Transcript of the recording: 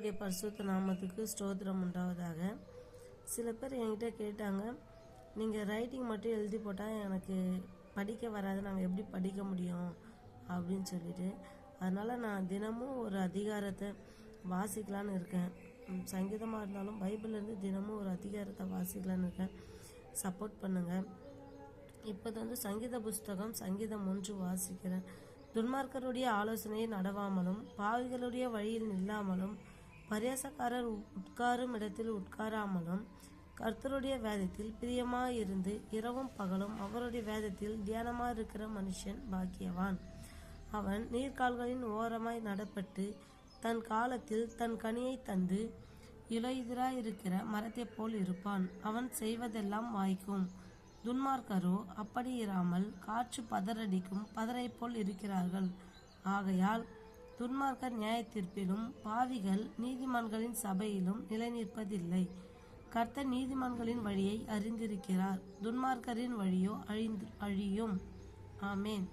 கர்த்தருடைய பரிசுத்த நாமத்துக்கு ஸ்தோத்திரம் உண்டாவதாக. சில பேர் என்கிட்ட கேட்டாங்க நீங்கள் ரைட்டிங் மட்டும் எழுதி போட்டால் எனக்கு படிக்க வராது நாங்கள் எப்படி படிக்க முடியும்? அப்படின்னு சொல்லிட்டு. அதனால் நான் தினமும் ஒரு அதிகாரத்தை வாசிக்கலான்னு இருக்கேன். சங்கீதமாக இருந்தாலும் பைபிள்லேருந்து தினமும் ஒரு அதிகாரத்தை வாசிக்கலான்னு இருக்கேன். சப்போர்ட் பண்ணுங்கள் இப்போ வந்து சங்கீத புஸ்தகம் சங்கீதம் ஒன்று வாசிக்கிறேன். துன்மார்க்கருடைய ஆலோசனையை நடவாமலும் பாவிகளுடைய வழியில் நில்லாமலும் பரியாசக்காரர் உட்காரும் இடத்தில் உட்காராமலும் கர்த்தருடைய வேதத்தில் பிரியமாயிருந்து இரவும் பகலும் அவருடைய வேதத்தில் தியானமாக இருக்கிற மனுஷன் பாக்கியவான். அவன் நீர்கால்களின் ஓரமாய் நடப்பட்டு தன் காலத்தில் தன் கனியை தந்து இலையுதிராயிருக்கிற மரத்தைப் போல் இருப்பான். அவன் செய்வதெல்லாம் வாய்க்கும். துன்மார்க்கரோ அப்படி இராமல் காற்று பதறடிக்கும் பதரை போல் இருக்கிறார்கள். ஆகையால் துன்மார்க்கர் நியாயத்தீர்ப்பிலும் பாவிகள் நீதிமான்களின் சபையிலும் நிலைநிற்பதில்லை. கர்த்தர் நீதிமான்களின் வழியை அறிந்திருக்கிறார். துன்மார்க்கரின் வழியோ அழிந்து அழியும். ஆமேன்.